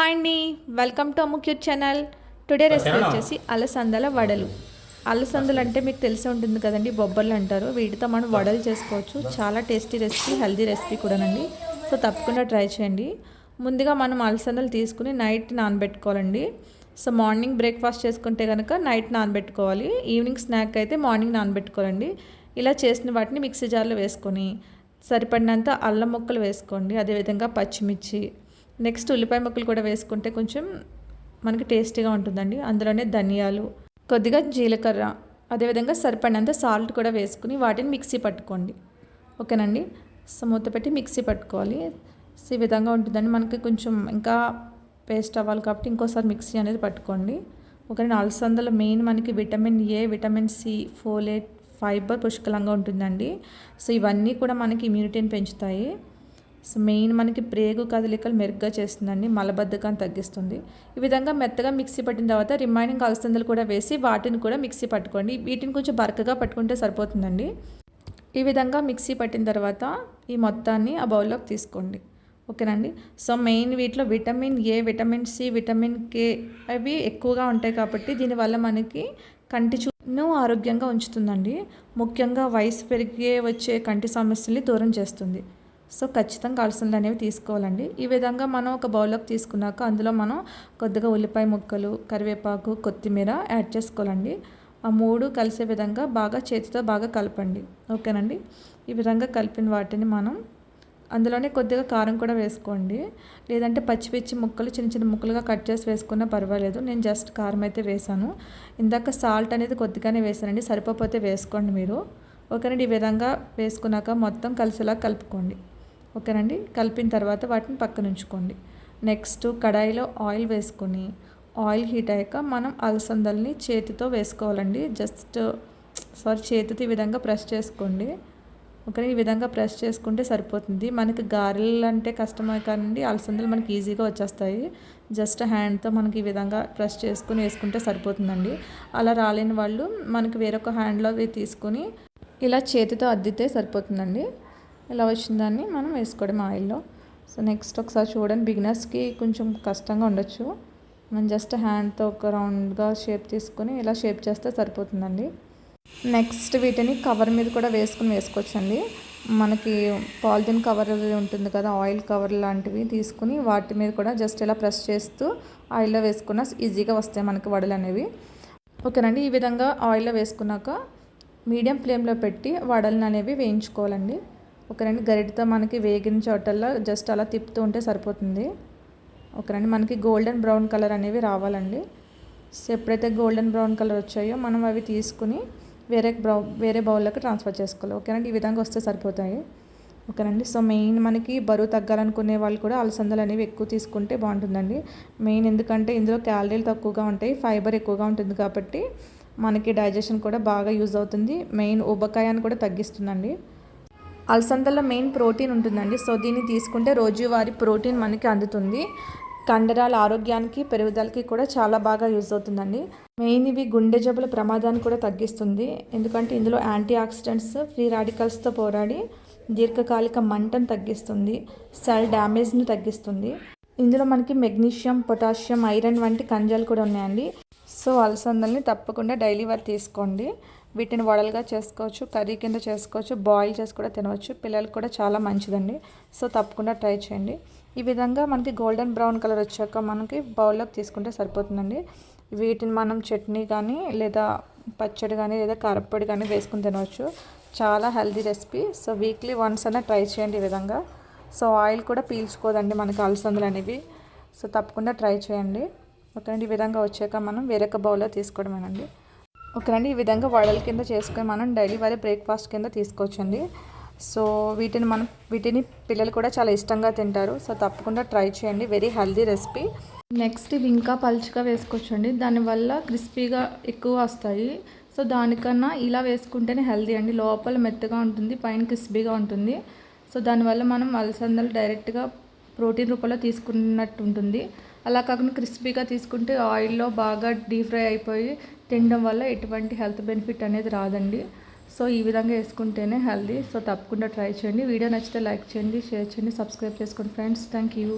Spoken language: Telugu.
హాయ్ అండి welcome to Ammu cute channel. Today recipe వచ్చేసి అలసందల వడలు. అలసందలు అంటే మీకు తెలిసి ఉంటుంది కదండి బొబ్బర్లు అంటారు. వీటితో మనం వడలు చేసుకోవచ్చు. చాలా టేస్టీ రెసిపీ హెల్దీ రెసిపీ కూడానండి. సో తప్పకుండా ట్రై చేయండి. ముందుగా మనం అలసందలు తీసుకుని నైట్ నానబెట్టుకోవాలండి. సో మార్నింగ్ బ్రేక్ఫాస్ట్ చేసుకుంటే కనుక నైట్ నానబెట్టుకోవాలి. ఈవినింగ్ స్నాక్ అయితే మార్నింగ్ నానబెట్టుకోవాలండి. ఇలా చేసిన వాటిని మిక్సీ జార్లో వేసుకొని సరిపడినంత అల్లం ముక్కలు వేసుకోండి. అదేవిధంగా పచ్చిమిర్చి నెక్స్ట్ ఉల్లిపాయ ముక్కలు కూడా వేసుకుంటే కొంచెం మనకి టేస్టీగా ఉంటుందండి. అందులోనే ధనియాలు కొద్దిగా జీలకర్ర అదేవిధంగా సరిపడినంత సాల్ట్ కూడా వేసుకుని వాటిని మిక్సీ పట్టుకోండి. ఓకేనండి? సో మూత పెట్టి మిక్సీ పట్టుకోవాలి. సో ఈ విధంగా ఉంటుందండి. మనకి కొంచెం ఇంకా పేస్ట్ అవ్వాలి కాబట్టి ఇంకోసారి మిక్సీ అనేది పట్టుకోండి. ఒకరి అలసందలో మెయిన్ మనకి vitamin A vitamin C folate fibre పుష్కలంగా ఉంటుందండి. సో ఇవన్నీ కూడా మనకి ఇమ్యూనిటీని పెంచుతాయి. సో మెయిన్ మనకి ప్రేగు కదలికలు మెరుగ్గా చేస్తుందండి మలబద్ధకాన్ని తగ్గిస్తుంది. ఈ విధంగా మెత్తగా మిక్సీ పట్టిన తర్వాత రిమైనింగ్ అలసందలు కూడా వేసి వాటిని కూడా మిక్సీ పట్టుకోండి. వీటిని కొంచెం బరకగా పట్టుకుంటే సరిపోతుందండి. ఈ విధంగా మిక్సీ పట్టిన తర్వాత ఈ మొత్తాన్ని ఆ బౌల్లోకి తీసుకోండి. ఓకేనండి? సో మెయిన్ వీటిలో vitamin A vitamin C vitamin K అవి ఎక్కువగా ఉంటాయి కాబట్టి దీనివల్ల మనకి కంటి చూను ఆరోగ్యంగా ఉంచుతుందండి. ముఖ్యంగా వయసు పెరిగే వచ్చే కంటి సమస్యల్ని దూరం చేస్తుంది. సో ఖచ్చితంగా అలసందలు అనేవి తీసుకోవాలండి. ఈ విధంగా మనం ఒక బౌల్లోకి తీసుకున్నాక అందులో మనం కొద్దిగా ఉల్లిపాయ ముక్కలు కరివేపాకు కొత్తిమీర యాడ్ చేసుకోవాలండి. ఆ మూడు కలిసే విధంగా బాగా చేతితో బాగా కలపండి. ఓకేనండి? ఈ విధంగా కలిపిన వాటిని మనం అందులోనే కొద్దిగా కారం కూడా వేసుకోండి. లేదంటే పచ్చి పిచ్చి ముక్కలు చిన్న చిన్న ముక్కలుగా కట్ చేసి వేసుకున్నా పర్వాలేదు. నేను జస్ట్ కారం అయితే వేసాను. ఇందాక సాల్ట్ అనేది కొద్దిగానే వేసానండి. సరిపోతే వేసుకోండి మీరు. ఓకేనండి? ఈ విధంగా వేసుకున్నాక మొత్తం కలిసేలా కలుపుకోండి. ఓకేనండి? కలిపిన తర్వాత వాటిని పక్కన ఉంచుకోండి. నెక్స్ట్ కడాయిలో ఆయిల్ వేసుకొని ఆయిల్ హీట్ అయ్యాక మనం అలసందల్ని చేతితో వేసుకోవాలండి. జస్ట్ సారీ చేతితో ఈ విధంగా ప్రెస్ చేసుకోండి. ఓకే ఈ విధంగా ప్రెస్ చేసుకుంటే సరిపోతుంది. మనకి గారెలు అంటే కష్టమే కానీ అలసందలు మనకి ఈజీగా వచ్చేస్తాయి. జస్ట్ హ్యాండ్తో మనకి ఈ విధంగా ప్రెస్ చేసుకుని వేసుకుంటే సరిపోతుందండి. అలా రాలేని వాళ్ళు మనకి వేరొక హ్యాండ్లో తీసుకొని ఇలా చేతితో అద్దితే సరిపోతుందండి. ఇలా వచ్చిందాన్ని మనం వేసుకోవడం ఆయిల్లో. సో నెక్స్ట్ ఒకసారి చూడండి. బిగినర్స్కి కొంచెం కష్టంగా ఉండొచ్చు. మనం జస్ట్ హ్యాండ్తో ఒక రౌండ్గా షేప్ తీసుకొని ఇలా షేప్ చేస్తే సరిపోతుందండి. నెక్స్ట్ వీటిని కవర్ మీద కూడా వేసుకుని వేసుకోవచ్చండి. మనకి పాలిథిన్ కవర్ ఉంటుంది కదా ఆయిల్ కవర్ లాంటివి తీసుకుని వాటి మీద కూడా జస్ట్ ఇలా ప్రెస్ చేస్తూ ఆయిల్లో వేసుకున్న ఈజీగా వస్తాయి మనకి వడలు అనేవి. ఓకేనండి. ఈ విధంగా ఆయిల్లో వేసుకున్నాక మీడియం ఫ్లేమ్లో పెట్టి వడలను అనేవి వేయించుకోవాలండి. ఒక రెండు గరిటతో మనకి వేగిన చోటల్లో జస్ట్ అలా తిప్పుతూ ఉంటే సరిపోతుంది. ఒక రెండు మనకి గోల్డెన్ బ్రౌన్ కలర్ అనేవి రావాలండి. సో ఎప్పుడైతే గోల్డెన్ బ్రౌన్ కలర్ వచ్చాయో మనం అవి తీసుకుని వేరే బ్రౌ వేరే బౌల్లోకి ట్రాన్స్ఫర్ చేసుకోవాలి. ఓకేనండి ఈ విధంగా వస్తే సరిపోతాయి. ఓకేనండి సో మెయిన్ మనకి బరువు తగ్గాలనుకునే వాళ్ళు కూడా అలసందలు అనేవి ఎక్కువ తీసుకుంటే బాగుంటుందండి. మెయిన్ ఎందుకంటే ఇందులో క్యాలరీలు తక్కువగా ఉంటాయి ఫైబర్ ఎక్కువగా ఉంటుంది కాబట్టి మనకి డైజెషన్ కూడా బాగా యూజ్ అవుతుంది. మెయిన్ ఉబకాయాన్ని కూడా తగ్గిస్తుందండి. అలసందలో మెయిన్ ప్రోటీన్ ఉంటుందండి. సో దీన్ని తీసుకుంటే రోజువారీ ప్రోటీన్ మనకి అందుతుంది. కండరాల ఆరోగ్యానికి పెరుగుదలకి కూడా చాలా బాగా యూజ్ అవుతుందండి. మెయిన్ ఇవి గుండె జబ్బుల ప్రమాదాన్ని కూడా తగ్గిస్తుంది. ఎందుకంటే ఇందులో యాంటీ ఆక్సిడెంట్స్ ఫ్రీ రాడికల్స్తో పోరాడి దీర్ఘకాలిక మంటను తగ్గిస్తుంది. సెల్ డ్యామేజ్ని తగ్గిస్తుంది. ఇందులో మనకి మెగ్నీషియం పొటాషియం ఐరన్ వంటి ఖనిజాలు కూడా ఉన్నాయండి. సో అలసందల్ని తప్పకుండా డైలీ వారు తీసుకోండి. వీటిని వడలుగా చేసుకోవచ్చు కర్రీ కింద చేసుకోవచ్చు బాయిల్ చేసి కూడా తినవచ్చు. పిల్లలకు కూడా చాలా మంచిదండి. సో తప్పకుండా ట్రై చేయండి. ఈ విధంగా మనకి గోల్డెన్ బ్రౌన్ కలర్ వచ్చాక మనకి బౌల్లోకి తీసుకుంటే సరిపోతుందండి. వీటిని మనం చట్నీ కానీ లేదా పచ్చడి కానీ లేదా కారప్పొడి కానీ వేసుకుని తినవచ్చు. చాలా healthy recipe. So weekly once అయినా ట్రై చేయండి ఈ విధంగా. సో ఆయిల్ కూడా పీల్చుకోదండి మనకి అలసందులు అనేవి. సో తప్పకుండా ట్రై చేయండి. ఓకే ఈ విధంగా వచ్చాక మనం వేరొక బౌల్లో తీసుకోవడమేనండి. ఓకేనండి ఈ విధంగా వడల కింద చేసుకొని మనం డైలీ వారి బ్రేక్ఫాస్ట్ కింద తీసుకోవచ్చండి. సో వీటిని మనం వీటిని పిల్లలు కూడా చాలా ఇష్టంగా తింటారు. సో తప్పకుండా ట్రై చేయండి. Very healthy recipe. నెక్స్ట్ ఇవి ఇంకా పలుచగా వేసుకోవచ్చండి. దానివల్ల క్రిస్పీగా ఎక్కువ వస్తాయి. సో దానికన్నా ఇలా వేసుకుంటేనే హెల్దీ అండి. లోపల మెత్తగా ఉంటుంది పైన క్రిస్పీగా ఉంటుంది. సో దానివల్ల మనం అలసందలు డైరెక్ట్గా ప్రోటీన్ రూపంలో తీసుకున్నట్టు ఉంటుంది. అలా కాకుండా క్రిస్పీగా తీసుకుంటే ఆయిల్లో బాగా డీప్ ఫ్రై అయిపోయి తినడం వల్ల ఎటువంటి హెల్త్ బెనిఫిట్ అనేది రాదండి. సో ఈ విధంగా వేసుకుంటేనే హెల్దీ సో తప్పకుండా ట్రై చేయండి. వీడియో నచ్చితే లైక్ చేయండి షేర్ చేయండి సబ్స్క్రైబ్ చేసుకోండి ఫ్రెండ్స్. Thank you.